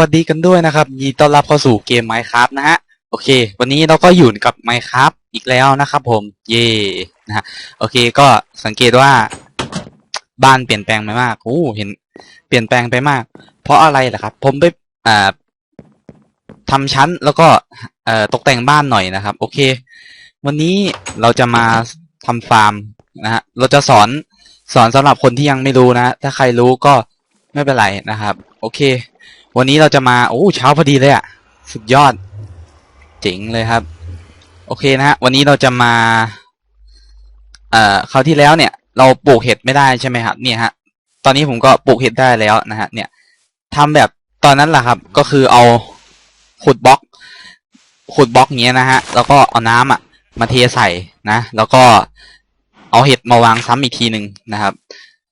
วัสดีกันด้วยนะครับยินดีต้อนรับเข้าสู่เกม Minecraft นะฮะ โอเค วันนี้เราก็อยู่กับ Minecraft อีกแล้วนะครับผม เย่นะฮะ โอเค ก็สังเกตว่า บ้านเปลี่ยนแปลงไปมากโอ้เห็น เปลี่ยนแปลงไปมาก เพราะอะไรล่ะครับ ผมไปอ่าทำชั้นแล้วก็เอ่อตกแต่งบ้านหน่อยนะครับ โอเค วันนี้เราจะมาทำฟาร์มนะฮะ เราจะสอนสอนสำหรับคนที่ยังไม่รู้นะ ถ้าใครรู้ก็ไม่เป็นไรนะครับ โอเค วันนี้เราจะมาโอ้เช้าพอดีเลยอะสุดยอด เจ๋งเลยครับ โอเคนะฮะวันนี้เราจะมา เอ่อคราวที่แล้วเนี่ย เราปลูกเห็ดไม่ได้ใช่ไหมครับเนี่ยฮะตอนนี้ผมก็ปลูกเห็ดได้แล้วนะฮะเนี่ยทำแบบตอนนั้นแหละครับ ก็คือเอาขุดบล็อกขุดบล็อกเงี้ยนะฮะแล้วก็เอาน้ำอะ มาเทใส่นะ แล้วก็เอาเห็ดมาวางซ้ำอีกทีหนึ่งนะครับ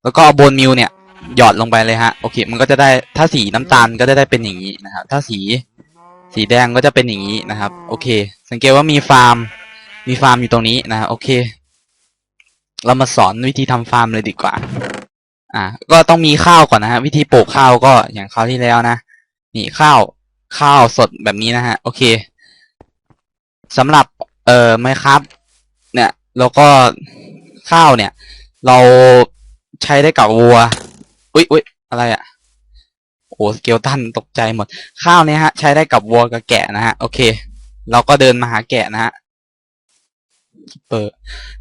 แล้วก็เอาโบนมิลเนี่ย หยอดลงไปเลยฮะโอเค มันก็จะได้ถ้าสีน้ำตาลก็จะได้เป็นอย่างนี้นะครับ ถ้าสีสีแดงก็จะเป็นอย่างนี้นะครับ โอเค สังเกตว่ามีฟาร์ม มีฟาร์มอยู่ตรงนี้นะโอเค เรามาสอนวิธีทำฟาร์มเลยดีกว่า อ่า ก็ต้องมีข้าวก่อนนะฮะวิธีปลูกข้าวก็อย่างคราวที่แล้วนะนี่ข้าวข้าวสดแบบนี้นะฮะโอเคสำหรับเอ่อไมครับ เนี่ยแล้วก็ข้าวเนี่ย เราใช้ได้กับวัว อุ๊ยอุ๊ยอะไรอะ่ะโอ้สเกลตันตกใจหมด ข้าวเนี่ยฮะ ใช้ได้กับวัวกับแกะนะฮะ โอเค เราก็เดินมาหาแกะนะฮะเปิด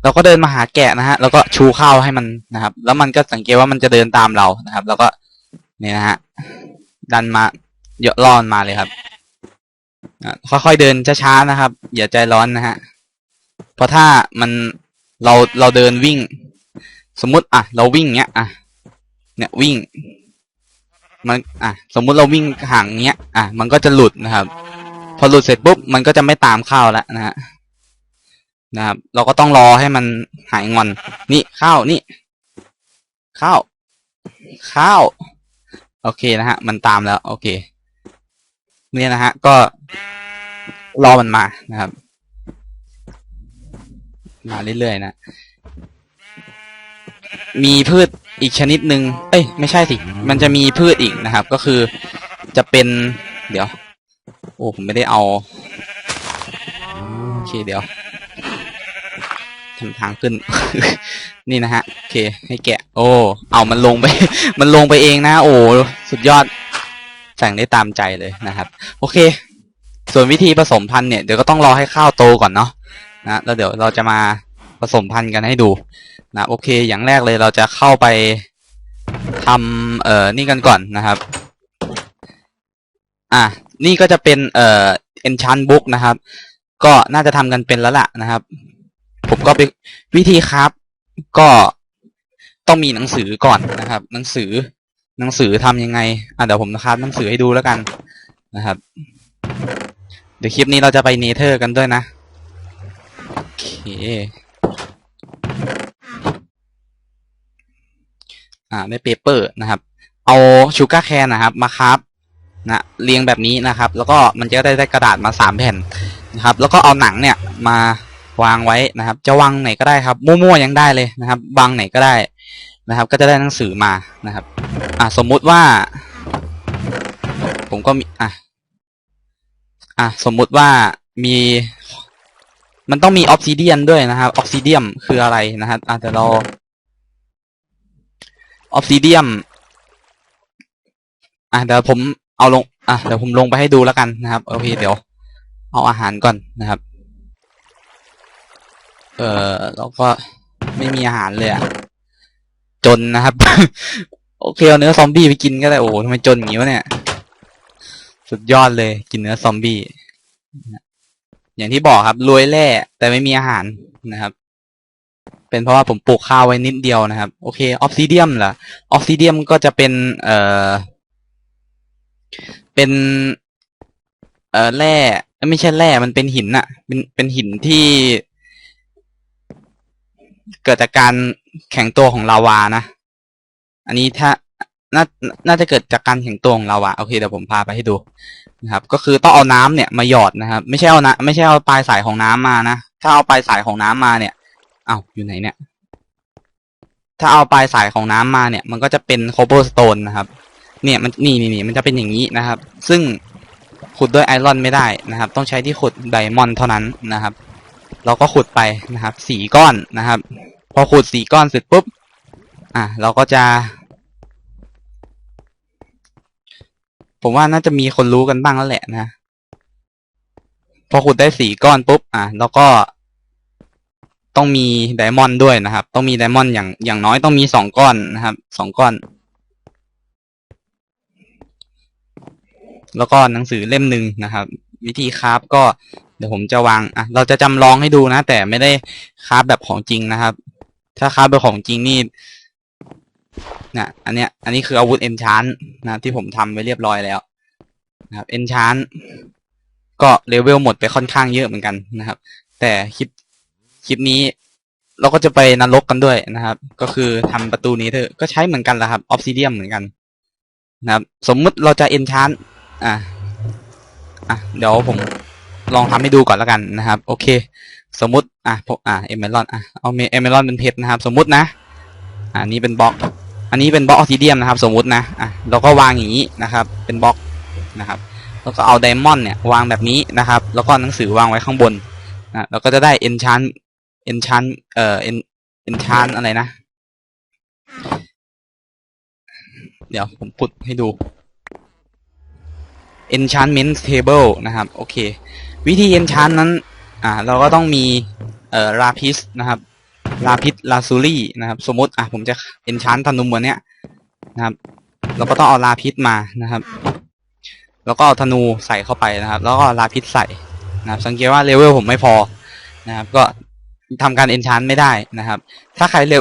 เราก็เดินมาหาแกะนะฮะ แล้วก็ชูข้าวให้มันนะครับ แล้วมันก็สังเกตว่ามันจะเดินตามเรานะครับ แล้วก็เนี่ยนะฮะ ดันมาเยอะล่อนมาเลยครับค่อยๆเดินช้าๆนะครับ อย่าใจร้อนนะฮะ เพราะถ้ามันเราเราเดินวิ่ง สมมติอะ เราวิ่งเงี้ยอะ เนี่ยวิ่ง มันอะสมมุติเราวิ่งห่างเงี้ย อะ มันก็จะหลุดนะครับ พอหลุดเสร็จปุ๊บมันก็จะไม่ตามเข้าแล้วนะฮะนะครับ เราก็ต้องรอให้มันหายงอน นี่ข้าวนี่ข้าวข้าวโอเคนะฮะ มันตามแล้ว โอเค เนี่ยนะฮะ ก็รอมันมานะครับ มาเรื่อยๆนะ มีพืช อีกชนิดหนึ่งเอ้ยไม่ใช่สิ มันจะมีพืชอีกนะครับ ก็คือจะเป็น เดี๋ยว โอ้ผมไม่ได้เอาโอเคเดี๋ยวทำทางขึ้น นี่นะฮะโอเค ให้แกะ โอ้ เอามันลงไป มันลงไปเองนะ โอ้สุดยอดแต่งได้ตามใจเลยนะครับ โอเค ส่วนวิธีผสมพันธุ์เนี่ยเดี๋ยวก็ต้องรอให้ข้าวโตก่อนเนาะนะแล้วเดี๋ยวเราจะมา ผสมพันธุ์กันให้ดูนะโอเค อย่างแรกเลยเราจะเข้าไปทำเอ่อนี่กันก่อนนะครับ อะนี่ก็จะเป็นเอ่อ enchant book นะครับ ก็น่าจะทำกันเป็นแล้วล่ะนะครับ ผมก็ไปวิธีครับ ก็ต้องมีหนังสือก่อนนะครับ หนังสือหนังสือทำยังไงอะเดี๋ยวผมนะครับหนังสือให้ดูแล้วกันนะครับ เดี๋ยวคลิปนี้เราจะไปเนเธอร์กันด้วยนะโอเค อ่าได้เปเปอร์นะครับ เอาชูการ์แคนนะครับมาครับนะเรียงแบบนี้นะครับ แล้วก็มันจะได้ได้กระดาษมาสามแผ่นนะครับ แล้วก็เอาหนังเนี่ยมาวางไว้นะครับ จะวางไหนก็ได้ครับมั่วๆยังได้เลยนะครับวางไหนก็ได้นะครับ ก็จะได้หนังสือมานะครับ อ่าสมมุติว่า ผมก็มีอะอะสมมุติว่ามี มันต้องมีออ s ซิเดียนด้วยนะครับออ s ซิเดียมคืออะไรนะครับอะเดี๋ยวเราออฟซิเดียมอะเดี๋ยวผมเอาลงอะเดี๋ยวผมลงไปให้ดูแล้วกันนะครับโอเคเดี๋ยว เอาอาหารก่อนนะครับ เออแล้วก็ไม่มีอาหารเลยอะจนนะครับ โอเคเอาเนื้อซอมบี้ไปกินก็ได้โอ้ทำไมจนอย่างนี้วะเนี่ย สุดยอดเลยกินเนื้อซอมบี้ อย่างที่บอกครับรวยแร่แต่ไม่มีอาหารนะครับ เป็นเพราะว่าผมปลูกข้าวไว้นิดเดียวนะครับ โอเคออฟซิเดียมเหรอออฟซิเดียมก็จะเป็น เอ่อ เป็นเอ่อแร่ไม่ใช่แร่มันเป็นหินอะเป็นเป็นหินที่ เกิดจากการแข็งตัวของลาวานะ อันนี้ถ้าน่าน่าจะเกิดจากการแข็งตัวของลาวาโอเคเดี๋ยวผมพาไปให้ดู นะครับ ก็คือต้องเอาน้ำเนี่ยมาหยอดนะครับ ไม่ใช่เอานะไม่ใช่เอาปลายสายของน้ำมานะถ้าเอาปลายสายของน้ำมาเนี่ยเอ้าอยู่ไหนเนี่ย ถ้าเอาปลายสายของน้ำมาเนี่ย มันก็จะเป็นโคเ b อร์สโตนนะครับ เนี่ยมันนี่นี่นี่มันจะเป็นอย่างนี้นะครับ ซึ่งขุดด้วยไอรอนไม่ได้นะครับ ต้องใช้ที่ขุดไดมอนด์เท่านั้นนะครับ เราก็ขุดไปนะครับสี่ก้อนนะครับ พอขุดสี่ก้อนเสร็จปุ๊บ อะเราก็จะ ผมว่าน่าจะมีคนรู้กันบ้างแล้วแหละนะ พอขุดได้สี่ก้อนปุ๊บ อะ แล้วก็ต้องมีไดมอนด์ด้วยนะครับ ต้องมีไดมอนด์อย่างอย่างน้อยต้องมีสองก้อนนะครับสองก้อน แล้วก็หนังสือเล่มหนึ่งนะครับ วิธีคราฟก็เดี๋ยวผมจะวางอะเราจะจำลองให้ดูนะ แต่ไม่ได้คราฟแบบของจริงนะครับ ถ้าคราฟแบบของจริงนี่ นะอันเนี้ย อันนี้คืออาวุธเอนชานนะที่ผมทำไว้เรียบร้อยแล้วนะครับเอนชานก็เลเวลหมดไปค่อนข้างเยอะเหมือนกันนะครับ แต่คลิปคลิปนี้เราก็จะไปนรกกันด้วยนะครับ ก็คือทำประตูนี้เถอะก็ใช้เหมือนกันแหละครับออฟซิเดียมเหมือนกันนะครับ สมมุติเราจะเอนชานอะอะเดี๋ยวผมลองทำให้ดูก่อนแล้วกันนะครับ โอเค สมมุติอะพวกอะเอเมรอนอะเอาเอเมรอนเป็นเพชรนะครับ สมมุตินะ อ่านี้เป็นบล็อก อันนี้เป็นบล็อกออซิเดียมนะครับ สมมุตินะอะเราก็วางอย่างนี้นะครับ เป็นบล็อกนะครับ แล้วก็เอาไดมอนด์เนี่ยวางแบบนี้นะครับ แล้วก็หนังสือวางไว้ข้างบนนะเราก็จะได้เอนชานเอนชานเอ่อเอนเอนชานอะไรนะ เดี๋ยวผมพุดให้ดู enchantment table นะครับ โอเค วิธี enchant นั้น อ่า เราก็ต้องมีเอ่อลาพิสนะครับ ลาพิสลาซูรี่นะครับ สมมติอะผมจะ enchant ธนูเหมือนเนี้ยนะครับ เราก็ต้องเอาลาพิสมานะครับ แล้วก็เอาธนูใส่เข้าไปนะครับ แล้วก็ลาพิสใส่นะครับ สังเกตว่าเลเวลผมไม่พอนะครับ ก็ทำการ enchant ไม่ได้นะครับ ถ้าใครเล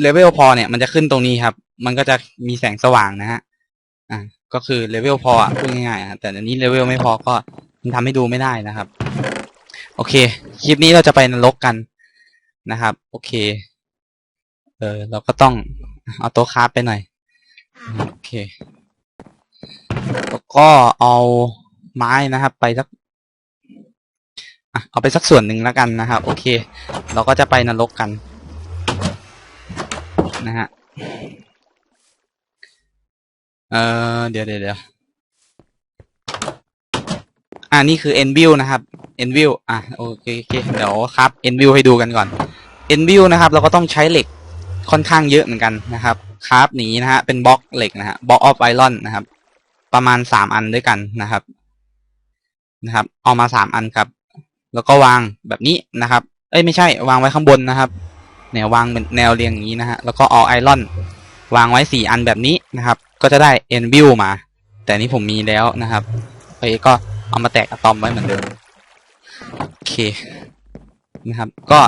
เลเวลพอเนี่ยมันจะขึ้นตรงนี้ครับ มันก็จะมีแสงสว่างนะฮะอ่าก็คือเลเวลพออะพูดง่ายๆอะแต่อันนี้เลเวลไม่พอก็มันทำให้ดูไม่ได้นะครับ โอเค คลิปนี้เราจะไปนรกกัน นะครับ โอเค เออเราก็ต้องเอาโต๊ะคราฟไปหน่อย โอเค แล้วก็เอาไม้นะครับ ไปสักเอาไปสักส่วนหนึ่งแล้วกันนะครับ โอเค เราก็จะไปนรกกัน นะฮะเอ่อเดี๋ยวเดี๋ยวเดี๋ยวอ่านี่คือ n view นะครับ n view อะโอเคโอเคเดี๋ยวครับ n view ให้ดูกันก่อน n view นะครับเราก็ต้องใช้เหล็กค่อนข้างเยอะเหมือนกันนะครับคราฟนี้นะฮะเป็นบล็อกเหล็กนะฮะบล็อกออฟไอรอนนะครับ ประมาณสามอันด้วยกันนะครับ นะครับ เอามาสามอันครับ แล้วก็วางแบบนี้นะครับ เอ้ยไม่ใช่ วางไว้ข้างบนนะครับแนววางเป็นแนวเรียงอย่างนี้นะฮะแล้วก็เอาไอรอนวางไว้สี่อันแบบนี้นะครับ ก็จะได้ n view มา แต่นี้ผมมีแล้วนะครับไปก็เอามาแตกอะตอมไว้เหมือนเดิมโอเคนะครับ ก็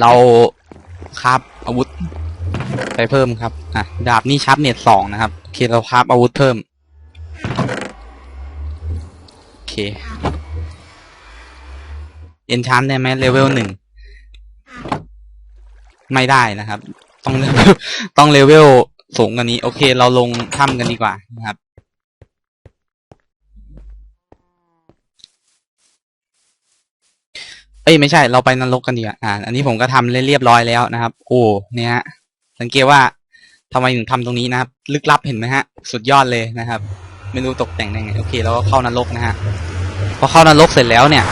เราคราบอาวุธ ไปเพิ่มครับ อะ ดาบนี่ชาร์ปเน็ตสองนะครับ โอเคเราคราบอาวุธเพิ่ม โอเค เอนชานได้ไหมเลเวลหนึ่ง ไม่ได้นะครับ ต้องต้องเลเวลสูงกว่านี้ โอเค เราลงถ้ำกันดีกว่านะครับ เอ้ยไม่ใช่เราไปนรกกันดีกว่าอ่า อันนี้ผมก็ทำเรียบร้อยแล้วนะครับ โอ้เนี่ยฮะสังเกตว่าทำไมถึงทำตรงนี้นะครับ ลึกลับเห็นไหมฮะ สุดยอดเลยนะครับ ไม่รู้ตกแต่งได้ไงโอเคเราก็เข้านรกนะฮะพอเข้านรกเสร็จแล้วเนี่ย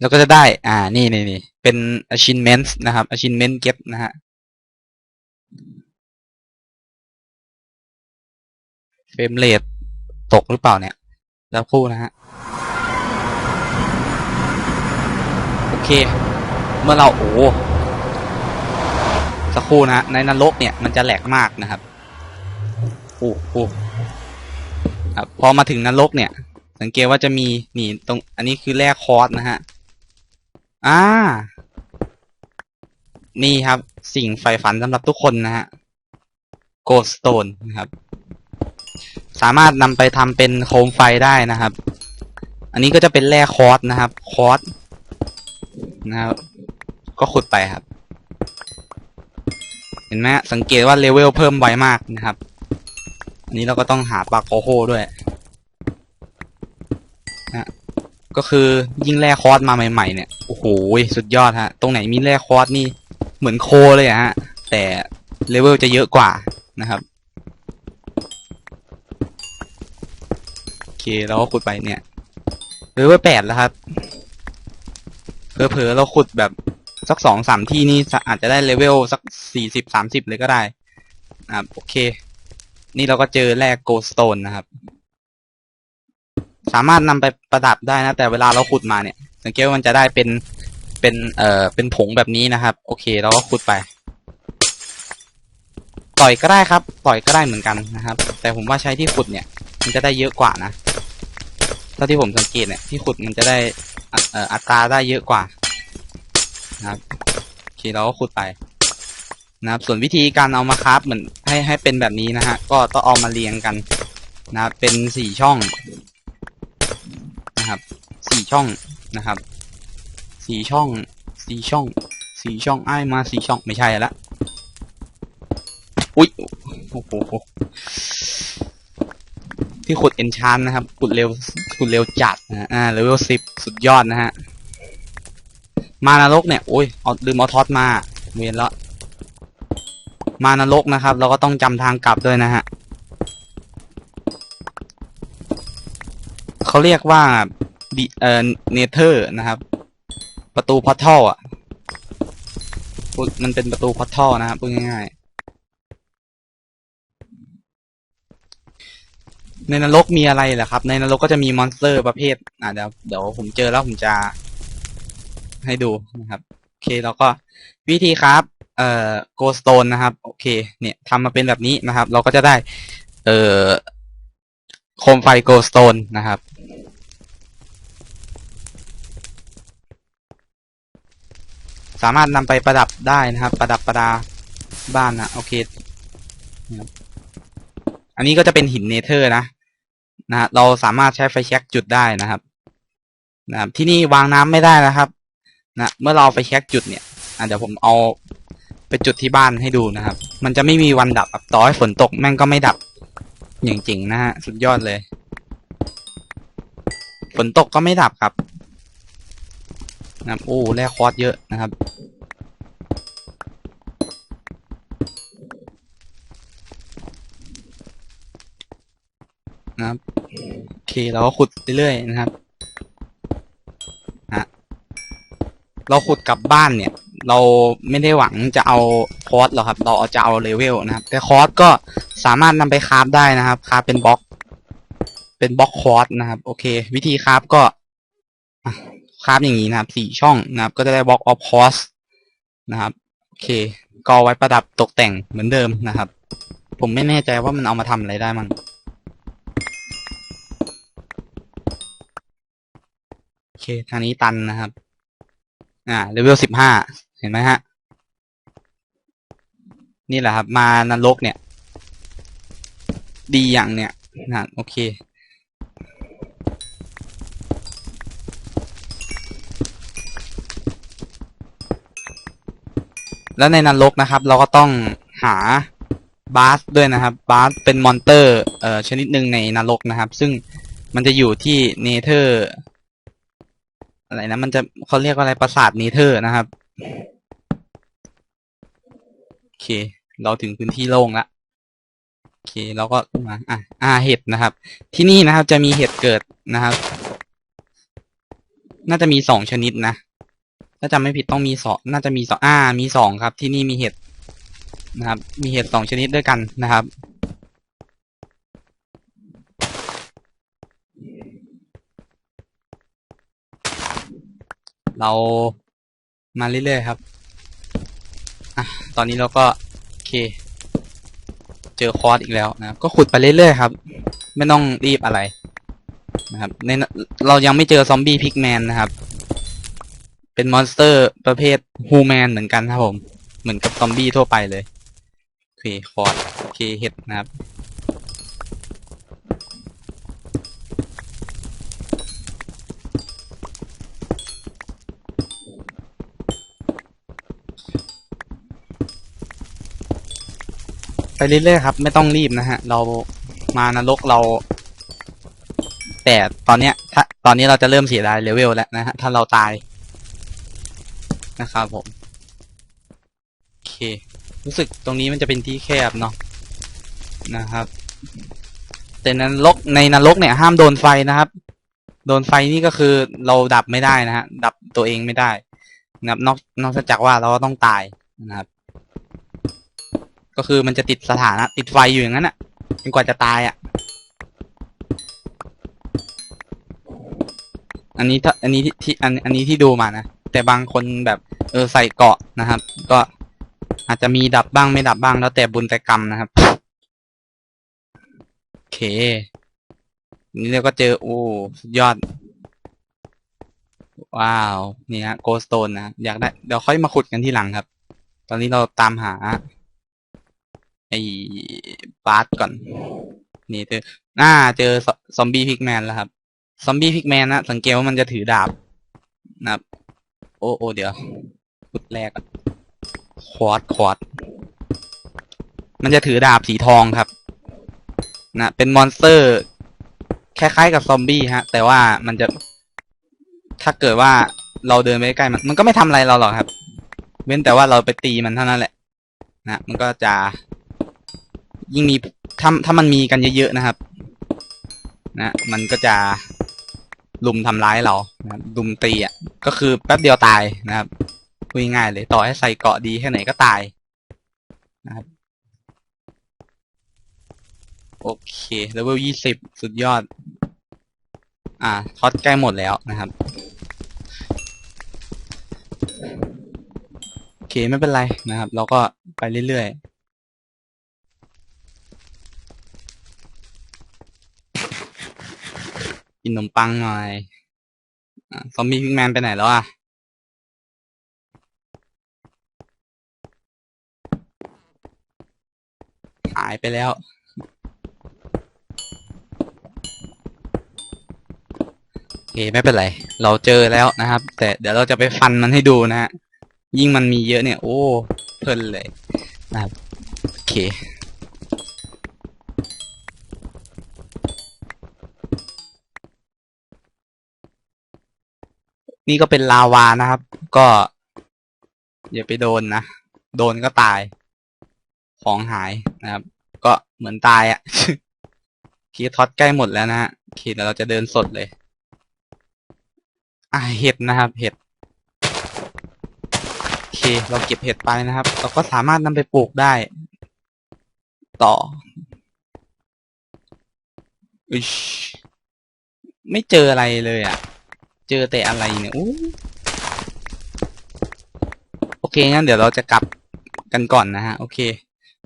เราก็จะได้ อ่า นี่นี่นี่เป็น achievement นะครับ achievement เก็บนะฮะ เฟรมเรทตกหรือเปล่าเนี่ยแล้วคู่นะฮะ โอ เค เมื่อเราโอ้สักครู่นะในนรกเนี่ยมันจะแหลกมากนะครับโอ้โอ้ครับพอมาถึงนรกเนี่ย สังเกตว่าจะมีนี่ตรงอันนี้คือแร่คอร์สนะฮะอ่า นี่ครับ สิ่งใฝ่ฝันสำหรับทุกคนนะฮะโกลสโตนนะครับ สามารถนำไปทำเป็นโคมไฟได้นะครับ อันนี้ก็จะเป็นแร่คอร์สนะครับ คอร์ส นะครับก็ขุดไปครับ เห็นไหมสังเกตว่าเลเวลเพิ่มไวมากนะครับ นี้เราก็ต้องหาปลาโคโค่ด้วยนะก็คือยิ่งแร่คอสมาใหม่ ๆ เนี่ยโอ้โหสุดยอดฮะ ตรงไหนมีแร่คอสนี่เหมือนโคเลยฮะ แต่เลเวลจะเยอะกว่านะครับโอเคเราก็ขุดไปเนี่ยเลเวลแปดแล้วครับ เผลอๆเราขุดแบบสักสองสามที่นี่อาจจะได้เลเวลสักสี่สิบสามสิบเลยก็ได้นะครับโอเค นี่เราก็เจอแร่โกลสโตนนะครับ สามารถนำไปประดับได้นะ แต่เวลาเราขุดมาเนี่ย สังเกตว่ามันจะได้เป็นเป็นเอ่อเป็นผงแบบนี้นะครับ โอเคเราก็ขุดไปปล่อยก็ได้ครับปล่อยก็ได้เหมือนกันนะครับ แต่ผมว่าใช้ที่ขุดเนี่ย มันจะได้เยอะกว่านะเท่าที่ผมสังเกตเนี่ยที่ขุดมันจะได้ เอ่ออัตราได้เยอะกว่านะครับโอเคเราก็ขุดไปนะครับส่วนวิธีการเอามาคราฟเหมือนให้ให้เป็นแบบนี้นะฮะก็ต้องเอามาเรียงกันนะครับเป็นสี่ช่องนะครับสี่ช่องนะครับสี่ช่องสี่ช่องสี่ช่องไอ้มาสี่ช่องไม่ใช่ละอุ๊ยโอ้โห ที่ขุดเอนชานนะครับขุดเร็วขุดเร็วจัดนะอ่าเลเวลสิบสุดยอดนะฮะมานรกเนี่ยโอ้ยเอาลืมเอาทอดมาเวียนแล้วมานรกนะครับ เราก็ต้องจำทางกลับด้วยนะฮะเขาเรียกว่าดิเอ่อเนเธอร์นะครับ ประตูพอร์ทัลอะมันเป็นประตูพอร์ทัลนะครับพูดง่ายๆ ในนรกมีอะไรเหรอครับ ในนรกก็จะมีมอนสเตอร์ประเภทอ่าเดี๋ยวเดี๋ยวผมเจอแล้วผมจะให้ดูนะครับ โอเคแล้วก็วิธีครับ เอ่อโกสโตนนะครับ โอเค เนี่ยทำมาเป็นแบบนี้นะครับ เราก็จะได้ เอ่อโคมไฟโกสโตนนะครับสามารถนำไปประดับได้นะครับ ประดับประดาบ้านนะโอเค อันนี้ก็จะเป็นหินเนเธอร์นะ นะฮะเราสามารถใช้ไฟแช็กจุดได้นะครับนะครับที่นี่วางน้ำไม่ได้นะครับนะเมื่อเราไฟแช็กจุดเนี่ยเดี๋ยวผมเอาไปจุดที่บ้านให้ดูนะครับ มันจะไม่มีวันดับครับต่อให้ฝนตกแม่งก็ไม่ดับอย่างจริงนะฮะสุดยอดเลย ฝนตกก็ไม่ดับครับนะครับโอ้แร่คอร์สเยอะนะครับนะครับ โอเคเราก็ขุดเรื่อยๆนะครับนะเราขุดกลับบ้านเนี่ย เราไม่ได้หวังจะเอาคอร์สหรอกครับ เราจะเอาเลเวลนะครับ แต่คอร์สก็สามารถนำไปคราฟได้นะครับคราฟเป็นบล็อก เป็นบล็อกคอร์สนะครับ โอเค วิธีคราฟก็คราฟอย่างนี้นะครับสี่ช่องนะครับ ก็จะได้บล็อกออฟคอร์สนะครับโอเค ก็เอาไว้ประดับตกแต่งเหมือนเดิมนะครับ ผมไม่แน่ใจว่ามันเอามาทำอะไรได้มั่ง ทางนี้ตันนะครับ อ่าเลเวลสิบห้าเห็นไหมฮะ นี่แหละครับ มานรกเนี่ย ดีอย่างเนี่ยนะโอเคแล้วในนรกนะครับ เราก็ต้องหาบาสด้วยนะครับ บาสเป็นมอนเตอร์เอ่อชนิดหนึ่งในนรกนะครับ ซึ่งมันจะอยู่ที่เนเธอร์ อะไรนะมันจะเขาเรียกว่าอะไรปราสาทเนเธอร์นะครับ โอเค เราถึงพื้นที่โล่งละโอเคเราก็มาอะอ่าเห็ดนะครับ ที่นี่นะครับจะมีเห็ดเกิดนะครับ น่าจะมีสองชนิดนะถ้าจำไม่ผิดต้องมีสองน่าจะมีสองอ่ามีสองครับ ที่นี่มีเห็ดนะครับ มีเห็ดสองชนิดด้วยกันนะครับ เรามาเรื่อยๆครับอะตอนนี้เราก็โอเค เจอคอร์สอีกแล้วนะครับ ก็ขุดไปเรื่อยๆครับ ไม่ต้องรีบอะไรนะครับในเรายังไม่เจอซอมบี้พิกแมนนะครับ เป็นมอนสเตอร์ประเภทฮูแมนเหมือนกันครับผม เหมือนกับซอมบี้ทั่วไปเลย โอเคคอร์สโอเคเห็ดนะครับ ไปเรื่อยๆครับ ไม่ต้องรีบนะฮะ เรามานรกเรา แต่ตอนเนี้ย ถ้าตอนนี้เราจะเริ่มเสียดายเลเวลแล้วนะฮะ ถ้าเราตาย นะครับผมโอเค รู้สึกตรงนี้มันจะเป็นที่แคบเนาะนะครับ แต่นรกในนรกเนี่ย ห้ามโดนไฟนะครับ โดนไฟนี่ก็คือเราดับไม่ได้นะฮะดับตัวเองไม่ได้นะครับนอกนอกจากว่าเราต้องตายนะครับ ก็คือมันจะติดสถานะ ติดไฟอยู่อย่างนั้นอะจนกว่าจะตายอะอันนี้ถ้าอันนี้ที่อันอันนี้ที่ดูมานะ แต่บางคนแบบเออใส่เกาะนะครับ ก็อาจจะมีดับบ้างไม่ดับบ้างแล้วแต่บุญแต่กรรมนะครับ โอเค นี่เราก็เจอโอ้สุดยอด ว้าว นี่ฮะโกสโตนนะ อยากได้ เดี๋ยวค่อยมาขุดกันที่หลังครับ ตอนนี้เราตามหา ไอ้บาร์สก่อน นี่เจอน่าเจอซอมบี้พิกแมนแล้วครับ ซอมบี้พิกแมนนะสังเกตว่ามันจะถือดาบนะครับ โอ้โอ้เดี๋ยวขุดแรกควอดควอดมันจะถือดาบสีทองครับ นะเป็นมอนสเตอร์คล้ายๆกับซอมบี้ฮะ แต่ว่ามันจะ ถ้าเกิดว่าเราเดินไปใกล้มันมันก็ไม่ทำอะไรเราหรอกครับ เว้นแต่ว่าเราไปตีมันเท่านั้นแหละ นะมันก็จะ ยิ่งมีถ้าถ้ามันมีกันเยอะๆนะครับ นะ มันก็จะลุมทำร้ายเรานะครับลุมตีอะ ก็คือแป๊บเดียวตายนะครับพูดง่ายๆเลย ต่อให้ใส่เกาะดีแค่ไหนก็ตายนะครับ โอเคเลเวลยี่สิบสุดยอด อ่าทอดใกล้หมดแล้วนะครับโอเคไม่เป็นไรนะครับ เราก็ไปเรื่อยๆ กินขนมปังหน่อยอซอมบี้พิกแมนไปไหนแล้วอะหายไปแล้ว โอเค ไม่เป็นไร เราเจอแล้วนะครับ แต่เดี๋ยวเราจะไปฟันมันให้ดูนะฮะ ยิ่งมันมีเยอะเนี่ย โอ้ เพลินเลยนะครับ โอเค นี่ก็เป็นลาวานะครับ ก็ อย่าไปโดนนะ โดนก็ตาย ของหายนะครับ ก็เหมือนตายอะ่ะคีท็อตใกล้หมดแล้วนะฮะโอเคเดี๋ยวเราจะเดินสดเลย อ่าเห็ดนะครับ เห็ดโอเค เราเก็บเห็ดไปนะครับ เราก็สามารถนำไปปลูกได้ ต่ออิชไม่เจออะไรเลยอะ เจอแต่อะไรเนี่ยอู้โอเคงั้นเดี๋ยวเราจะกลับกันก่อนนะฮะ โอเค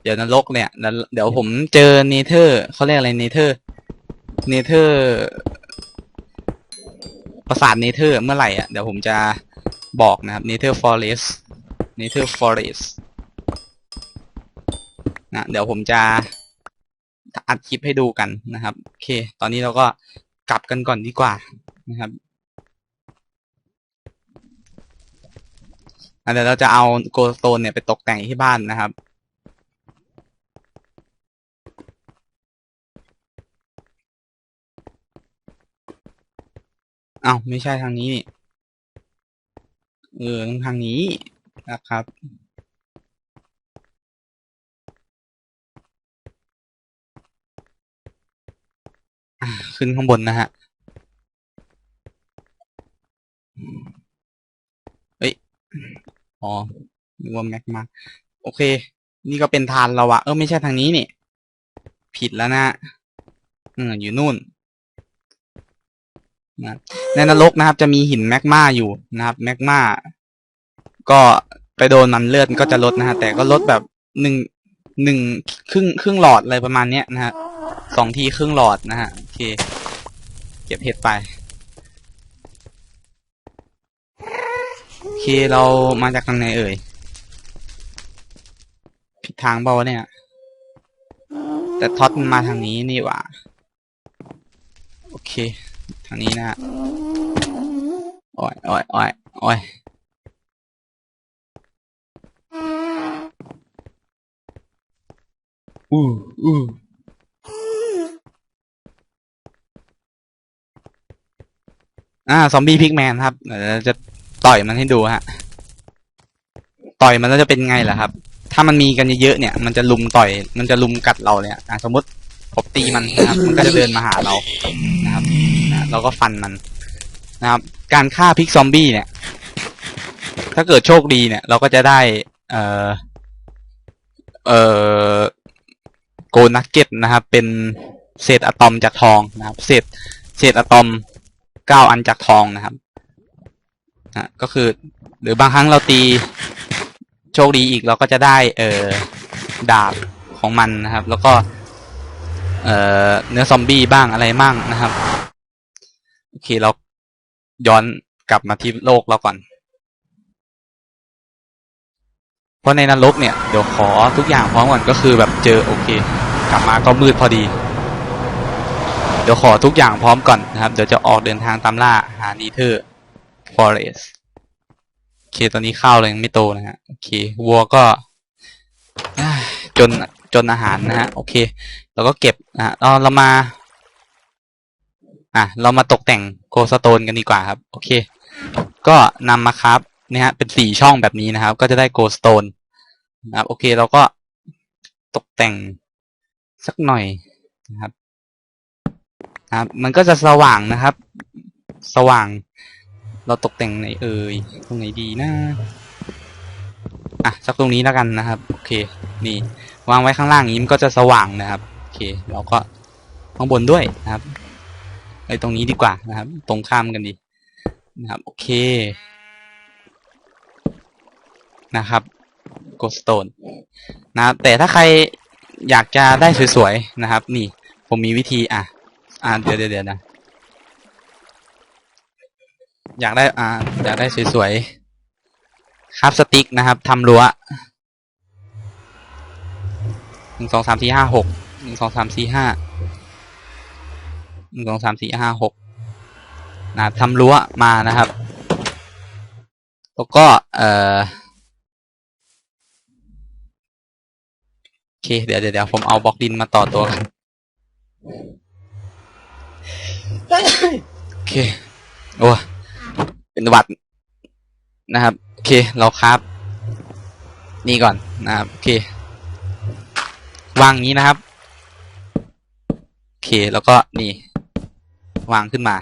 เดี๋ยวนรกเนี่ย เดี๋ยวผมเจอเนเธอร์เขาเรียกอะไรเนเธอร์เนเธอร์ปราสาทเนเธอร์เมื่อไหร่อะเดี๋ยวผมจะบอกนะครับเนเธอร์ฟอเรสเนเธอร์ฟอเรสนะเดี๋ยวผมจะอัดคลิปให้ดูกันนะครับ โอเค ตอนนี้เราก็กลับกันก่อนดีกว่านะครับ อะเดี๋ยวเราจะเอาโกลสโตนเนี่ยไปตกแต่งที่บ้านนะครับ เอ้าไม่ใช่ทางนี้นี่เออต้องทางนี้นะครับขึ้นข้างบนนะฮะเอ้ย อ๋อนึกว่าแม็กมา โอเค นี่ก็เป็นทานเราอะเออไม่ใช่ทางนี้นี่ ผิดแล้วนะอืมอยู่นู่นนะในนรกนะครับ จะมีหินแมกมาอยู่นะครับแมกมาก็ไปโดนมันเลือดก็จะลดนะฮะแต่ก็ลดแบบหนึ่งหนึ่งครึ่งครึ่งหลอดอะไรประมาณเนี้ยนะฮะสองทีครึ่งหลอดนะฮะโอเค เก็บเห็ดไป โอ เคเรามาจากทางไหนเอ่ย ผิดทางเปล่าวะเนี่ย แต่ท็อตมันมาทางนี้นี่หว่า โอเค ทางนี้นะฮะโอ้ยโอ้ยโอ้ยโอ้ยอู้อู้อ่า ซอมบี้พิกแมนครับ เดี๋ยวจะ ต่อยมันให้ดูฮะ ต่อยมันแล้วจะเป็นไงล่ะครับ ถ้ามันมีกันเยอะๆเนี่ย มันจะลุมต่อย มันจะลุมกัดเราเนี่ยอะสมมติผมตีมันนะครับ มันก็จะเดินมาหาเรานะครับนะเราก็ฟันมันนะครับ การฆ่าพิกซอมบี้เนี่ย ถ้าเกิดโชคดีเนี่ย เราก็จะได้ เอ่อ เอ่อโกนักเก็ตนะครับ เป็นเศษอะตอมจากทองนะครับ เศษเศษอะตอมเก้าอันจากทองนะครับ นะก็คือ หรือบางครั้งเราตีโชคดีอีกเราก็จะได้ เอ่อดาบของมันนะครับ แล้วก็เอ่อเนื้อซอมบี้บ้างอะไรบ้างนะครับ โอเคเราย้อนกลับมาที่โลกเราก่อน เพราะในนรกเนี่ย เดี๋ยวขอทุกอย่างพร้อมก่อนก็คือแบบเจอโอเค กลับมาก็มืดพอดี เดี๋ยวขอทุกอย่างพร้อมก่อนนะครับ เดี๋ยวจะออกเดินทางตามล่าหานีเธอร์ ฟอเรสโอเค ตอนนี้ข้าวเรายังไม่โตนะฮะ โอเค วัวก็จนจนอาหารนะฮะ โอเค เราก็เก็บนะฮะเราเรามา อะ เรามาตกแต่งโกสโตนกันดีกว่าครับ โอเค ก็นำมาครับเนี่ยฮะ เป็นสี่ช่องแบบนี้นะครับ ก็จะได้โกสโตนนะครับ โอเค เราก็ตกแต่งสักหน่อยนะครับนะครับ มันก็จะสว่างนะครับ สว่าง เราตกแต่งไหนเอ่ยตรงไหนดีนะอะสักตรงนี้แล้วกันนะครับโอเคนี่วางไว้ข้างล่างนี้มันก็จะสว่างนะครับโอเคเราก็ข้างบนด้วยนะครับไอ้ตรงนี้ดีกว่านะครับ ตรงข้ามกันดีนะครับโอเคนะครับโกสโตนนะครับแต่ถ้าใครอยากจะได้สวยๆนะครับ นี่ผมมีวิธีอะอ่าเดี๋ยวเดี๋ยวเดี๋ยวนะ อยากได้อ่าอยากได้สวยๆครับสติ๊กนะครับทำรั้วหนึ่งสองสามสี่ห้าหกหนึ่งสองสามสี่ห้าหนึ่งสองสามสี่ห้าหกนะครับทำรั้วมานะครับ แล้วก็เอ่อโอเคเดี๋ยวเดี๋ยวเดี๋ยวผมเอาบล็อกดินมาต่อตัวกันโอเคโอ้ย เป็นวัดนะครับโอเคเราครับ นี่ก่อนนะครับโอเควางงี้นะครับโอเคแล้วก็นี่ วางขึ้นมา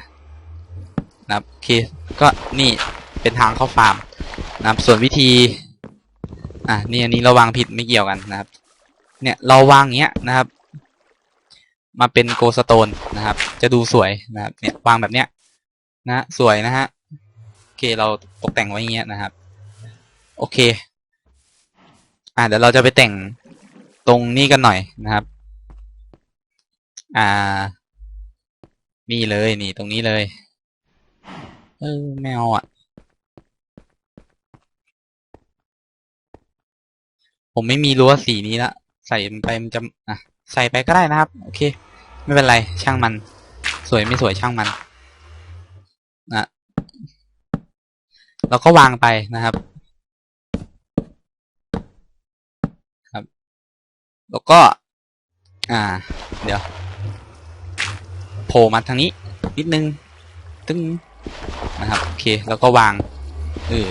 นะครับโอเคก็นี่เป็นทางเข้าฟาร์มนะครับส่วนวิธีอะนี่อันนี้เราวางผิดไม่เกี่ยวกันนะครับ เนี่ยเราวางเงี้ยนะครับ มาเป็นโกสโตนนะครับ จะดูสวยนะครับ เนี่ยวางแบบเนี้ยนะสวยนะฮะ เคเราตกแต่งไว้อย่างเงี้ยนะครับ โอเค อ่าเดี๋ยวเราจะไปแต่งตรงนี้กันหน่อยนะครับ อ่า นี่เลยนี่ตรงนี้เลย เออแมวอะ ผมไม่มีรั้วสีนี้ละใส่มันไปมันจะอะใส่ไปก็ได้นะครับ โอเค ไม่เป็นไรช่างมัน สวยไม่สวยช่างมันนะ แล้วก็วางไปนะครับ ครับ แล้วก็ อ่า เดี๋ยวโผล่มาทางนี้ นิดนึง ตึ้งนะครับ โอเค แล้วก็วางเออ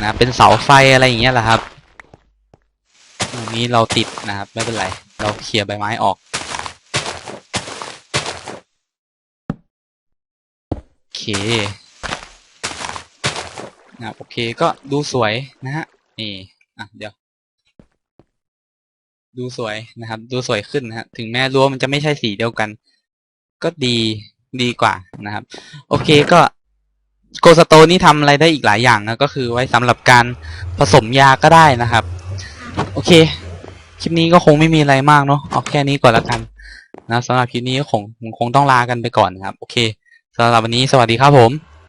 นะเป็นเสาไฟอะไรอย่างเงี้ยแหละครับตรงนี้เราติดนะครับ ไม่เป็นไร เราเคลียร์ใบไม้ออกโอเค นะครับโอเคก็ดูสวยนะฮะนี่อะเดี๋ยว ดูสวยนะครับ ดูสวยขึ้นนะฮะถึงแม้รั้วมันจะไม่ใช่สีเดียวกัน ก็ดีดีกว่านะครับ โอเคก็โกสโตนี่ทำอะไรได้อีกหลายอย่างนะก็คือไว้สำหรับการผสมยาก็ได้นะครับ โอเค คลิปนี้ก็คงไม่มีอะไรมากเนาะเอาแค่นี้ก่อนละกันนะสำหรับคลิปนี้ก็คงคงต้องลากันไปก่อนนะครับ โอเคสำหรับวันนี้สวัสดีครับผม